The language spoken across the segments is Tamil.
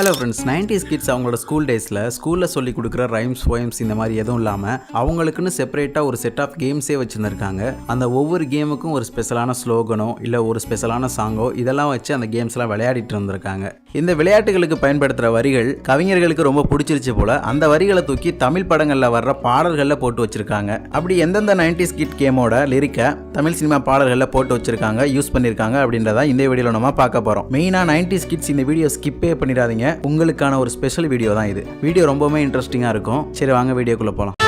ஹலோ ஃப்ரெண்ட்ஸ் நைன்டிஸ் கிட்ஸ் அவங்களோட ஸ்கூல் டேஸில் ஸ்கூலில் சொல்லி கொடுக்குற ரைம்ஸ் போயம்ஸ் இந்த மாதிரி எதுவும் இல்லாமல் அவங்களுக்குன்னு செப்பரேட்டாக ஒரு செட் ஆஃப் கேம்ஸே வச்சுருந்துருக்காங்க. அந்த ஒவ்வொரு கேமுக்கும் ஒரு ஸ்பெஷலான ஸ்லோகனோ இல்லை ஒரு ஸ்பெஷலான சாங்கோ இதெல்லாம் வச்சு அந்த கேம்ஸ்லாம் விளையாடிட்டு இருந்திருக்காங்க. இந்த விளையாட்டுகளுக்கு பயன்படுத்துகிற வரிகள் கவிஞர்களுக்கு ரொம்ப பிடிச்சிருச்சு போல அந்த வரிகளை தூக்கி தமிழ் படங்களில் வர்ற பாடல்களில் போட்டு வச்சிருக்காங்க. அப்படி எந்தெந்த நைன்டிஸ் கிட் கேமோட லிரிக்கை தமிழ் சினிமா பாடல்களில் போட்டு வச்சிருக்காங்க யூஸ் பண்ணியிருக்காங்க அப்படின்றத இந்த வீடியோவில் நம்ம பார்க்க போகிறோம் மெயினாக நைன்டிஸ் கிட்ஸ் இந்த வீடியோ ஸ்கிப்பே பண்ணிடாதீங்க. உங்களுக்கான ஒரு ஸ்பெஷல் வீடியோ தான் இது. வீடியோ ரொம்பவுமே இன்ட்ரெஸ்டிங்காக இருக்கும். சரி வாங்க வீடியோக்குள்ளே போகலாம்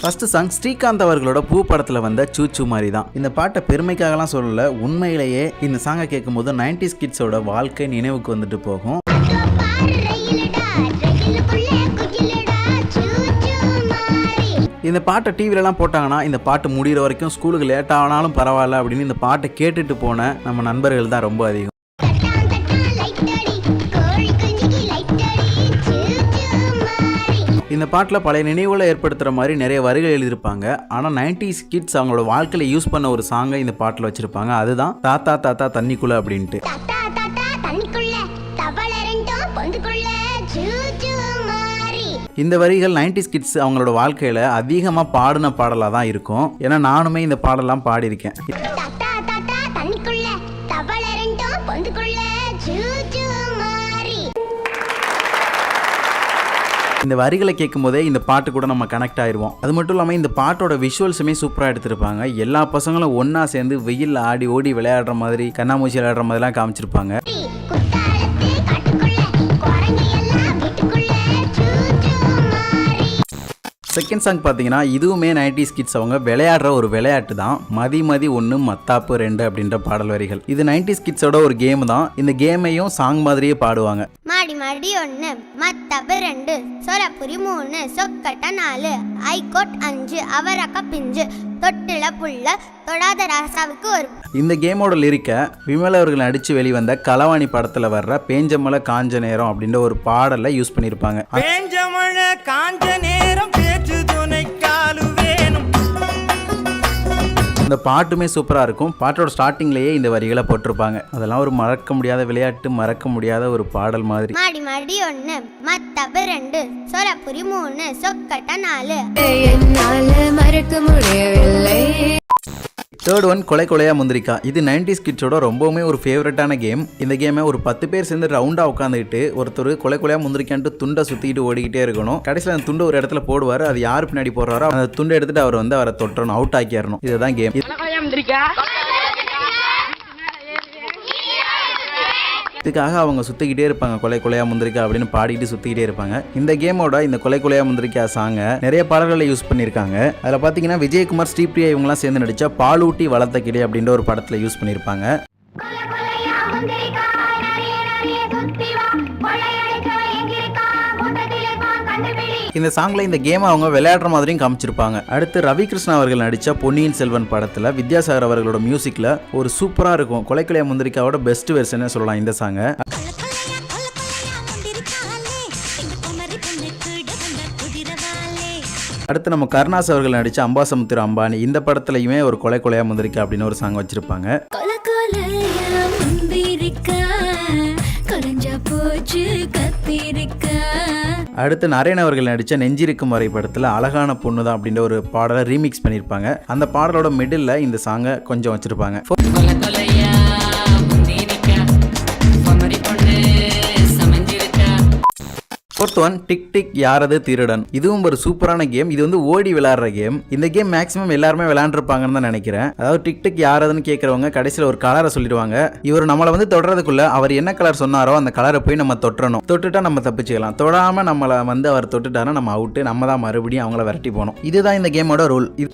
ஃபர்ஸ்ட் சாங் ஸ்ரீகாந்த் அவர்களோட பூ படத்தில் வந்த சூச்சு மாதிரி தான் இந்த பாட்டை பெருமைக்காகலாம் சொல்லல உண்மையிலேயே இந்த சாங்கை கேட்கும்போது நைன்டிஸ் கிட்ஸோட வாழ்க்கை நினைவுக்கு வந்துட்டு போகும். இந்த பாட்டை டிவிலலாம் போட்டாங்கன்னா இந்த பாட்டு முடிகிற வரைக்கும் ஸ்கூலுக்கு லேட் ஆனாலும் பரவாயில்ல அப்படின்னு இந்த பாட்டை கேட்டுட்டு போன நம்ம நண்பர்கள் தான் ரொம்ப அதிகம். இந்த பாட்டில் பழைய நினைவுகளை ஏற்படுத்துகிற மாதிரி நிறைய வரிகள் எழுதியிருப்பாங்க. ஆனால் நைன்டிஸ் கிட்ஸ் அவங்களோட வாழ்க்கையில் யூஸ் பண்ண ஒரு சாங்கை இந்த பாட்டில் வச்சுருப்பாங்க. அதுதான் தாத்தா தாத்தா தண்ணிக்குள்ள அப்படின்ட்டு. இந்த வரிகள் நைன்டிஸ் கிட்ஸ் அவங்களோட வாழ்க்கையில் அதிகமாக பாடின பாடலாக தான் இருக்கும். ஏன்னா நானுமே இந்த பாடலாம் பாடியிருக்கேன். இந்த வரிகளை கேட்கும் போதே இந்த பாட்டு கூட நம்ம கனெக்ட் ஆயிடுவோம் அது மட்டும் இல்லாமல் இந்த பாட்டோட விஷுவல்ஸுமே சூப்பராக எடுத்திருப்பாங்க. எல்லா பசங்களும் ஒன்றா சேர்ந்து வெயிலில் ஆடி ஓடி விளையாடுற மாதிரி கண்ணாமூச்சி விளையாடுற மாதிரிலாம் காமிச்சிருப்பாங்க. செகண்ட் சாங் பார்த்தீங்கன்னா இதுவுமே நைன்டிஸ் கிட்ஸ் அவங்க விளையாடுற ஒரு விளையாட்டு தான். மதி மதி ஒன்று மத்தாப்பு ரெண்டு அப்படின்ற பாடல் வரிகள். இது நைன்டிஸ் கிட்ஸோட ஒரு கேம் தான். இந்த கேமையும் சாங் மாதிரியே பாடுவாங்க. மாடி மாடி ஒன்று மத்தப்பு ரெண்டு சொரப்புரி மூணு சொக்கட்ட நாலு ஐகோட் அஞ்சு அவரக்க பிஞ்சு தொட்டில புள்ள தொடாத ராசாவுக்கு ஒரு இந்த கேமோட லிரிக்கை விமல் அவர்கள் நடித்து வெளிவந்த களவாணி படத்தில் வர்ற பேஞ்சமலை காஞ்ச நேரம் அப்படின்ற ஒரு பாடலை யூஸ் பண்ணியிருப்பாங்க பேஞ்ச மழை காஞ்ச நேரம் இந்த பாட்டுமே சூப்பராக இருக்கும். பாட்டோட ஸ்டார்டிங்லேயே இந்த வரிகளை போட்டிருப்பாங்க. அதெல்லாம் ஒரு மறக்க முடியாத விளையாட்டு மறக்க முடியாத ஒரு பாடல் மாதிரி. மாடி மாடி ஒன்று மத்தப்பு ரெண்டு சொரப்புரி மூணு சொக்கட்ட நாலு. என்னால மறக்க முடியவில்லை. தேர்ட் ஒன் கொலை கொலையா முந்திரிக்கா. இது நைன்டிஸ் கிட்ஸோட ரொம்பவுமே ஒரு ஃபேவரட்டான கேம் இந்த கேமை ஒரு பத்து பேர் சேர்ந்து ரவுண்டாக உட்காந்துக்கிட்டு ஒருத்தர் கொலை கொலையா முந்திரிக்கான்ட்டு துண்டை சுற்றிக்கிட்டு ஓடிக்கிட்டே இருக்கணும். கடைசியில் அந்த துண்டு ஒரு இடத்துல போடுவார். அது யார் பின்னாடி போடுறாரோ அந்த துண்டை எடுத்துட்டு அவர் வந்து அவரை தொட்டணும் அவுட் ஆக்கிடணும். இதுதான் கேம் இதுக்காக அவங்க சுற்றிக்கிட்டே இருப்பாங்க. கொலை கொலையா முந்திரிக்கா அப்படின்னு பாடிட்டு சுற்றிக்கிட்டே இருப்பாங்க. இந்த கேமோட இந்த கொலை கொலையா முந்திரிக்கா சாங்க நிறைய பாடல்களை யூஸ் பண்ணியிருக்காங்க. அதில் பார்த்தீங்கன்னா விஜயகுமார் ஸ்ரீபிரியா இவங்கலாம் சேர்ந்து நடித்த பாலூட்டி வளர்த்த கிடை அப்படின்ற ஒரு படத்தில் யூஸ் பண்ணியிருப்பாங்க. இந்த சாங்ல இந்த கேம் அவங்க விளையாடுற மாதிரியும் காமிச்சிருப்பாங்க. அடுத்து ரவி கிருஷ்ணா அவர்கள் நடித்த பொன்னியின் செல்வன் படத்தில் வித்யாசாகர் அவர்களோட மியூசிக்கில் ஒரு சூப்பராக இருக்கும். கொலைக்கலையா முந்திரிக்காவோட பெஸ்ட் வெர்ஷன் சொல்லலாம் இந்த சாங்க அடுத்து நம்ம கருணாஸ் அவர்கள் நடித்த அம்பாசமுத்திர அம்பானி இந்த படத்துலையுமே ஒரு கொலை கொலையா முந்திரிக்கா அப்படின்னு ஒரு சாங் வச்சிருப்பாங்க. கொலை கொலையா முந்திரிக்கா கொலைஞ்சா போச்சு அடுத்து நரேன் அவர்கள் நடித்த நெஞ்சிருக்கும் வரை படத்தில் அழகான பொண்ணு தான் அப்படின்ற ஒரு பாடலை ரீமிக்ஸ் பண்ணியிருப்பாங்க அந்த பாடலோட மிடில் இந்த சாங்கை கொஞ்சம் வச்சுருப்பாங்க. ஃபோர்த் ஒன் டிக் டிக் யாரது திருடன்? இதுவும் ஒரு சூப்பரான கேம். இது வந்து ஓடி விளையாடுற கேம். இந்த கேம் மேக்ஸிமம் எல்லாருமே விளையாண்டுருப்பாங்கன்னு தான் நினைக்கிறேன். அதாவது டிக் டிக் யாரதுன்னு கேட்குறவங்க கடைசியில் ஒரு கலரை சொல்லிடுவாங்க. இவர் நம்மளை வந்து தொடுறதுக்குள்ள அவர் என்ன கலர் சொன்னாரோ அந்த கலரை போய் நம்ம தொட்டணும். தொட்டுட்டா நம்ம தப்பிச்சுக்கலாம். தொடாம நம்மளை வந்து அவர் தொட்டுட்டாரா நம்ம அவுட்டு நம்ம தான் மறுபடியும் அவங்கள விரட்டி போகணும். இதுதான் இந்த கேமோட ரூல் இது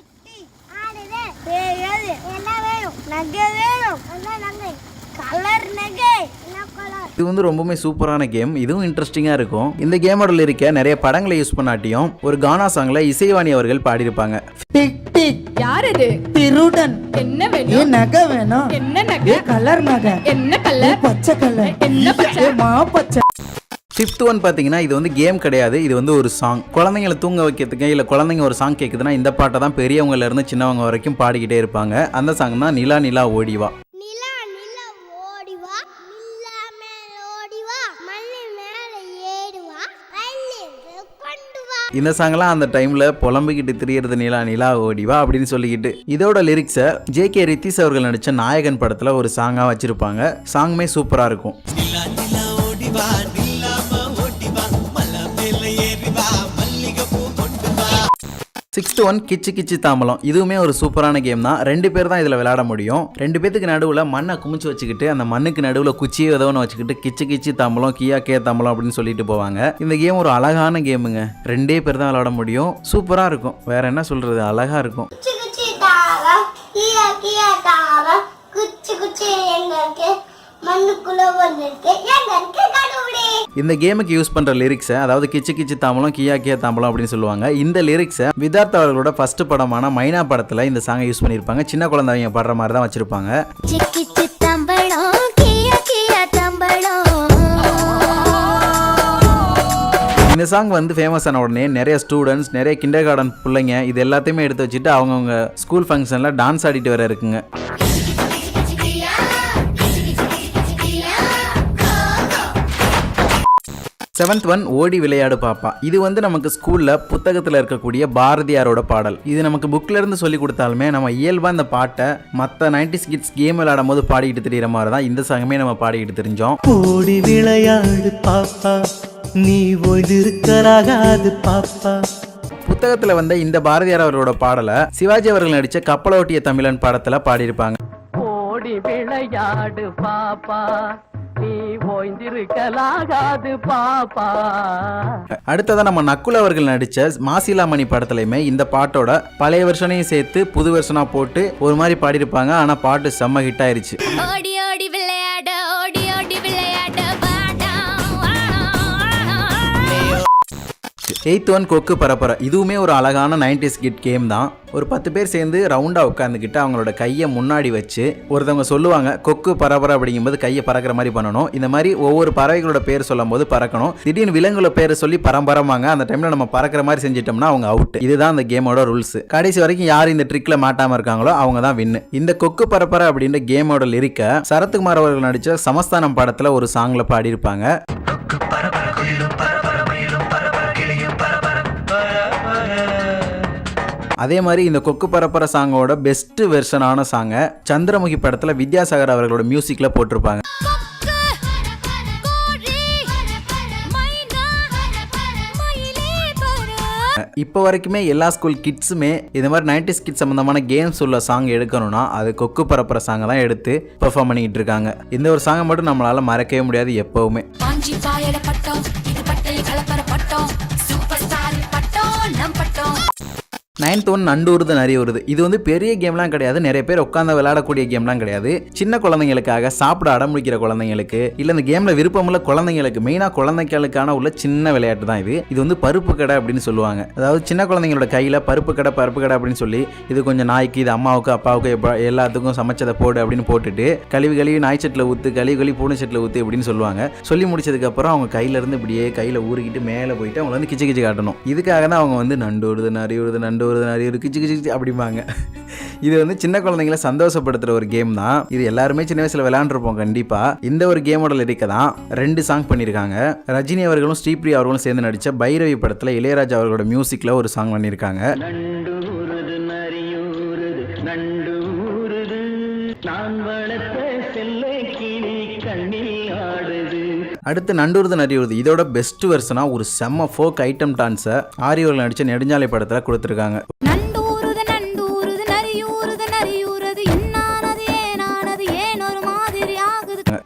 இது வந்து ரொம்பவுமே சூப்பரான கேம். இதுவும் இன்ட்ரெஸ்டிங்காக இருக்கும். இந்த கேமோட இருக்க நிறைய படங்களை யூஸ் பண்ணாட்டியும் ஒரு கானா சாங்ல இசைவாணி அவர்கள் பாடியிருப்பாங்க. டிக் டிக். யார் அது? திருடன். என்ன ஏ வேணும் நகை வேணும். என்ன நகை? ஏ கலர் நகை. என்ன ஏ கலர் பச்சை கலர் என்ன பச்சை? ஏ மா பச்சை. ஃபிஃப்த் ஒன் பார்த்தீங்கன்னா இது வந்து கேம் கிடையாது. இது வந்து ஒரு சாங் குழந்தைங்களை தூங்க வைக்கிறதுக்கு இல்லை குழந்தைங்க ஒரு சாங் கேட்குதுன்னா இந்த பாட்டை தான் பெரியவங்கல இருந்து சின்னவங்க வரைக்கும் பாடிக்கிட்டே இருப்பாங்க. அந்த சாங் தான் நிலா நிலா ஓடிவா நிலா நிலா ஓடிவா நிலா மேல ஓடிவா மல்லி மேல ஏடுவா பள்ளி கொண்டு வா இந்த சாங்லாம் அந்த டைமில் புலம்பிக்கிட்டு திரியறது நிலா நிலா ஓடிவா அப்படின்னு சொல்லிக்கிட்டு. இதோட லிரிக்ஸை ஜே கே ரித்திஸ் அவர்கள் நடித்த நாயகன் படத்தில் ஒரு சாங்காக வச்சுருப்பாங்க. சாங்குமே சூப்பராக இருக்கும். சிக்ஸ்த் ஒன் கிச்சு கிச்சு தாம்பலம். இதுவுமே ஒரு சூப்பரான கேம் தான். ரெண்டு பேர் தான் இதில் விளையாட முடியும். ரெண்டு பேத்துக்கு நடுவில் மண்ணை குமிச்சு வச்சுக்கிட்டு அந்த மண்ணுக்கு நடுவில் குச்சியை ஒன்று வச்சுக்கிட்டு கிச்சு கிச்சு தாம்பலம் கியா கே தாம்பலம் அப்படின்னு சொல்லிட்டு போவாங்க. இந்த கேம் ஒரு அழகான கேமுங்க ரெண்டே பேர் தான் விளையாட முடியும். சூப்பராக இருக்கும். வேற என்ன சொல்றது? அழகாக இருக்கும். குச்சி குச்சி தாரம் கியா கியா தாரம் குச்சி குச்சி எங்களுக்கு இந்த கேமுக்கு யூஸ் பண்ற லிரிக்ஸை அதாவது கிச்சு கிச்சு தாம்பலம் கியா கியா தாம்பலம் அப்படின்னு சொல்லுவாங்க. இந்த லிரிக்ஸை விதார்த் அவர்களோட ஃபர்ஸ்ட் படமான மைனா படத்தில் இந்த சாங்கை யூஸ் பண்ணியிருப்பாங்க சின்ன குழந்தைங்க பாடுற மாதிரி தான் வச்சிருப்பாங்க. இந்த சாங் வந்து ஃபேமஸ் ஆன உடனே நிறைய ஸ்டூடெண்ட்ஸ் நிறைய கிண்டர் கார்டன் பிள்ளைங்க இது எல்லாத்தையுமே எடுத்து வச்சுட்டு அவங்கவுங்க ஸ்கூல் ஃபங்க்ஷனில் டான்ஸ் ஆடிட்டு வர இருக்குங்க. செவன்த் ஒன் ஓடி விளையாடு பாப்பா. இது வந்து நமக்கு ஸ்கூல்ல புத்தகத்தில் இருக்கக்கூடிய பாரதியாரோட பாடல். இது நமக்கு புக்ல இருந்து சொல்லி கொடுத்தாலுமே நம்ம இயல்பா இந்த பாட்டை மற்ற நைன்டி கிட்ஸ் கேம் விளையாடும் போது பாடிக்கிட்டு தெரியுற மாதிரி தான் இந்த சாங்கமே நம்ம பாடிக்கிட்டு தெரிஞ்சோம். ஓடி விளையாடு பாப்பா. நீ ஓய்ந்திருக்கலாகாது பாப்பா. புத்தகத்தில் வந்த இந்த பாரதியார் அவரோட பாடலை சிவாஜி அவர்கள் நடித்த கப்பலோட்டிய தமிழன் படத்தில் பாடியிருப்பாங்க. ஓடி விளையாடு பாப்பா. நீ ஓய்ந்திருக்கலாகாது பாப்பா. அடுத்ததாக நம்ம நக்குல் அவர்கள் நடித்த மாசிலாமணி படத்துலையுமே இந்த பாட்டோட பழைய வருஷனையும் சேர்த்து புது வருஷனாக போட்டு ஒரு மாதிரி பாடியிருப்பாங்க. ஆனால் பாட்டு செம்ம ஹிட் ஆயிருச்சு. எயித் ஒன் கொக்கு பரப்பர இதுவுமே ஒரு அழகான நைன்டிஸ் கிட் கேம் தான். ஒரு பத்து பேர் சேர்ந்து ரவுண்டாக உட்காந்துக்கிட்டு அவங்களோட கையை முன்னாடி வச்சு ஒருத்தவங்க சொல்லுவாங்க கொக்கு பரபர அப்படிங்கும்போது கையை பறக்கிற மாதிரி பண்ணணும். இந்த மாதிரி ஒவ்வொரு பறவைகளோட பேர் சொல்லும் போது பறக்கணும். திடீர்னு விலங்குகளோட பேரை சொல்லி பரம்பரமாங்க. அந்த டைமில் நம்ம பறக்கிற மாதிரி செஞ்சிட்டோம்னா அவங்க அவுட் இதுதான் அந்த கேமோட ரூல்ஸ் கடைசி வரைக்கும் யார் இந்த ட்ரிக்ல மாட்டாமல் இருக்காங்களோ அவங்க தான் வின்னு இந்த கொக்கு பரப்பர அப்படின்ற கேமோட லிரிக்க சரத்குமார் அவர்கள் நடித்த சமஸ்தானம் படத்தில் ஒரு சாங்ல பாடியிருப்பாங்க. அதே மாதிரி இந்த கொக்கு பரப்பர சாங்கோட பெஸ்ட் வெர்ஷனான சாங்கை சந்திரமுகி படத்தில் வித்யாசாகர் அவர்களோட மியூசிக்கில் போட்டிருப்பாங்க. இப்போ வரைக்குமே எல்லா ஸ்கூல் கிட்ஸுமே இந்த மாதிரி நைன்டிஸ் கிட்ஸ் சம்மந்தமான கேம்ஸ் உள்ள சாங் எடுக்கணும்னா அது கொக்கு பரப்புற சாங்கை தான் எடுத்து பெர்ஃபார்ம் பண்ணிக்கிட்டு இருக்காங்க. இந்த ஒரு சாங்கை மட்டும் நம்மளால மறக்கவே முடியாது எப்பவுமே. நைன்த் ஒன் நண்டு வருது நிறைய வருது இது வந்து பெரிய கேம்லாம் கிடையாது. நிறைய பேர் உட்காந்து விளையாடக்கூடிய கேம்லாம் கிடையாது. சின்ன குழந்தைங்களுக்காக சாப்பிட அடம்பிடிக்கிற குழந்தைங்களுக்கு இல்லை இந்த கேமில் விருப்பமுள்ள குழந்தைங்களுக்கு மெயினாக குழந்தைகளுக்கான உள்ள சின்ன விளையாட்டு தான் இது. இது வந்து பருப்பு கடை அப்படின்னு சொல்லுவாங்க. அதாவது சின்ன குழந்தைங்களோட கையில் பருப்பு கடை பருப்பு கடை அப்படின்னு சொல்லி இது கொஞ்சம் நாய்க்கு இது அம்மாவுக்கு அப்பாவுக்கு எப்ப- எல்லாத்துக்கும் சமைச்சதை போடு அப்படின்னு போட்டுட்டு கழுவி கழுவி நாய் செட்டில் ஊற்று கழுவி கழுவி பூனை செட்டில் ஊற்று அப்படின்னு சொல்லுவாங்க. சொல்லி முடிச்சதுக்கப்புறம் அவங்க கையில இருந்து இப்படியே கையில் ஊறிக்கிட்டு மேலே போயிட்டு அவங்க வந்து கிச்சு கிச்சு காட்டணும். இதுக்காக தான் அவங்க வந்து நண்டு வருது நிறைய வருது நண்டு வருது நிறைய வருது கிச்சு கிச்சு அப்படிம்பாங்க. இது வந்து சின்ன குழந்தைங்கள சந்தோஷப்படுத்துகிற ஒரு கேம் தான். இது எல்லாருமே சின்ன வயசில் விளையாண்டுருப்போம் கண்டிப்பாக இந்த ஒரு கேமோட லிரிக்கை தான் ரெண்டு சாங் பண்ணியிருக்காங்க ரஜினி அவர்களும் ஸ்ரீப்ரியா அவர்களும் சேர்ந்து நடித்த பைரவி படத்தில் இளையராஜா அவர்களோட மியூசிக்கில் ஒரு சாங் பண்ணியிருக்காங்க நான் வளர்த்த செல்லை கிளி கண்ணில் அடுத்து நண்டூர்து நரியூர்து. இதோட பெஸ்ட் வெர்ஷனாக ஒரு செம்ம ஃபோக் ஐட்டம் டான்ஸை ஆரியவர்கள் நடித்த நெடுஞ்சாலை படத்தில் கொடுத்துருக்காங்க.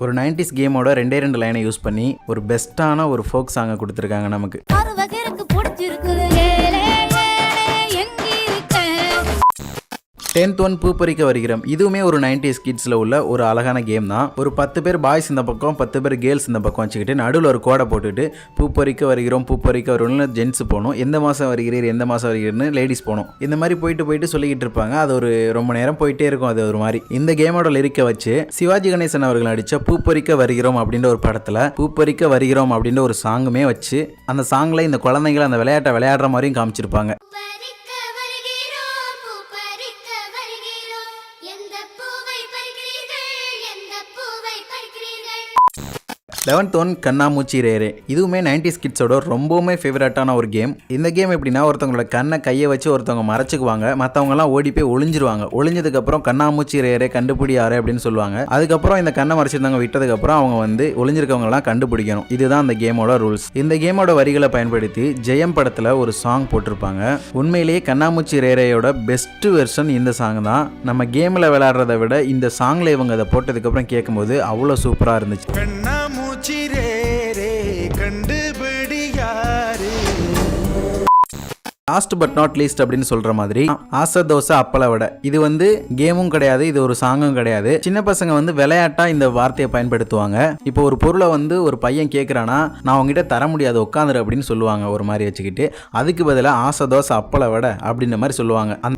ஒரு நைன்டிஸ் கேமோட ரெண்டே ரெண்டு லைனை யூஸ் பண்ணி ஒரு பெஸ்ட்டான ஒரு ஃபோக் சாங்கை கொடுத்துருக்காங்க நமக்கு. டென்த் ஒன் பூப்பறிக்க வருகிறோம். இதுவுமே ஒரு நைன்டிஸ் கிட்ஸில் உள்ள ஒரு அழகான கேம் தான். ஒரு பத்து பேர் பாய்ஸ் இந்த பக்கம் பத்து பேர் கேர்ள்ஸ் இந்த பக்கம் வச்சுக்கிட்டு நடுவில் ஒரு கோடை போட்டுட்டு பூப்பறிக்க வருகிறோம் பூப்பறிக்க வருவோம்னு ஜென்ஸ் போகணும் எந்த மாதம் வருகிறீர் எந்த மாதம் வருகிறீர்னு லேடிஸ் போகணும் இந்த மாதிரி போயிட்டு போயிட்டு சொல்லிக்கிட்டு இருப்பாங்க. அது ஒரு ரொம்ப நேரம் போயிட்டே இருக்கும். அது ஒரு மாதிரி. இந்த கேமோட லிரிக்க வச்சு சிவாஜி கணேசன் அவர்கள் நடித்த பூப்பறிக்க வருகிறோம் அப்படின்ற ஒரு படத்தில் பூப்பறிக்க வருகிறோம் அப்படின்ற ஒரு சாங்குமே வச்சு அந்த சாங்கில் இந்த குழந்தைங்களை அந்த விளையாட்டை விளையாடுற மாதிரியும் காமிச்சிருப்பாங்க. லெவன்த் ஒன் கண்ணாமூச்சி ரேரே. இதுவுமே நைன்டிஸ் கிட்ஸோட ரொம்பவுமே ஃபேவரட்டான ஒரு கேம் இந்த கேம் எப்படின்னா ஒருத்தவங்களோட கண்ணை கையை வச்சு ஒருத்தவங்க மறைச்சிக்குவாங்க. மற்றவங்கலாம் ஓடி போய் ஒளிஞ்சிருவாங்க. ஒளிஞ்சதுக்கப்புறம் கண்ணாமூச்சி ரேரே கண்டுபிடியாரு அப்படின்னு சொல்லுவாங்க. அதுக்கப்புறம் இந்த கண்ணை மறைச்சிருந்தவங்க விட்டதுக்கப்புறம் அவங்க வந்து ஒளிஞ்சிருக்கவங்கலாம் கண்டுபிடிக்கணும். இதுதான் அந்த கேமோட ரூல்ஸ் இந்த கேமோட வரிகளை பயன்படுத்தி ஜெயம் படத்தில் ஒரு சாங் போட்டிருப்பாங்க. உண்மையிலேயே கண்ணாமூச்சி ரேரேயோட பெஸ்ட் வெர்ஷன் இந்த சாங் தான். நம்ம கேமில் விளையாடுறத விட இந்த சாங்கில் இவங்க அதை போட்டதுக்கப்புறம் கேட்கும்போது அவ்வளோ சூப்பராக இருந்துச்சு. லாஸ்ட் பட் நாட் லீஸ்ட் அப்படின்னு சொல்ற மாதிரி ஆசை தோசை அப்பள வடை. இது வந்து கேமும் கிடையாது இது ஒரு சாங்கும் கிடையாது. சின்ன பசங்க வந்து விளையாட்டா இந்த வார்த்தையை பயன்படுத்துவாங்க. இப்போ ஒரு பொருளை வந்து ஒரு பையன் கேட்குறானா நான் உங்ககிட்ட தர முடியாது உட்காந்துரு அப்படின்னு சொல்லுவாங்க ஒரு மாதிரி வச்சுக்கிட்டு. அதுக்கு பதிலாக ஆசை தோசை அப்பள வடை அப்படின்ற மாதிரி சொல்லுவாங்க. அந்த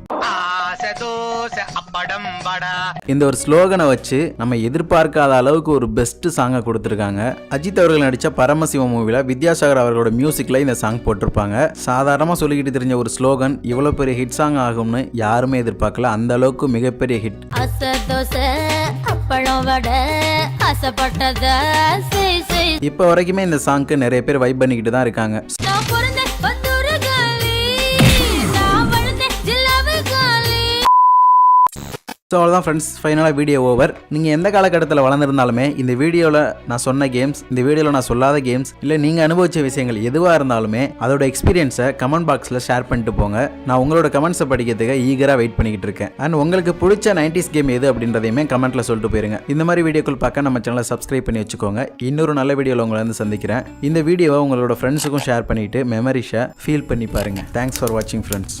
அப்படம் வடா. இந்த ஒரு ஸ்லோகனை வச்சு நம்ம எதிர்பார்க்காத அளவுக்கு ஒரு பெஸ்ட் சாங்கை கொடுத்துருக்காங்க. அஜித் அவர்கள் நடித்த பரமசிவம் மூவியில் வித்யாசாகர் அவர்களோட மியூசிக்கில் இந்த சாங் போட்டிருப்பாங்க. சாதாரணமாக சொல்லிக்கிட்டு தெரிஞ்ச ஒரு ஸ்லோகன் இவ்வளோ பெரிய ஹிட் சாங் ஆகும்னு யாருமே எதிர்பார்க்கல. அந்த அளவுக்கு மிகப்பெரிய ஹிட் இப்போ வரைக்குமே இந்த சாங்க்கு நிறைய பேர் வைப் பண்ணிக்கிட்டு தான் இருக்காங்க. ஸோ அவ்வளோதான் ஃப்ரெண்ட்ஸ் ஃபைனலாக வீடியோ ஓவர் நீங்கள் எந்த காலகட்டத்தில் வளர்ந்துருந்தாலுமே இந்த வீடியோவில் நான் சொன்ன கேம்ஸ் இந்த வீடியோவில் நான் சொல்லாத கேம்ஸ் இல்லை நீங்கள் அனுபவித்த விஷயங்கள் எதுவாக இருந்தாலுமே அதோட எக்ஸ்பீரியன்ஸை கமெண்ட் பாக்ஸில் ஷேர் பண்ணிட்டு போங்க. நான் உங்களோட கமெண்ட்ஸை படிக்கிறதுக்கு ஈகராக வெயிட் பண்ணிக்கிட்டு இருக்கேன். அண்ட் உங்களுக்கு பிடிச்ச நைன்டிஸ் கேம் எது அப்படின்றதையுமே கமெண்ட்டில் சொல்லிட்டு போயிருங்க. இந்த மாதிரி வீடியோக்கள் பார்க்க நம்ம சேனலை சப்ஸ்கிரைப் பண்ணி வச்சுக்கோங்க. இன்னொரு நல்ல வீடியோவில் உங்களை வந்து சந்திக்கிறேன். இந்த வீடியோவை உங்களோட ஃப்ரெண்ட்ஸுக்கும் ஷேர் பண்ணிவிட்டு மெமரிஷை ஃபீல் பண்ணி பாருங்கள் தேங்க்ஸ் ஃபார் வாட்சிங் ஃப்ரெண்ட்ஸ்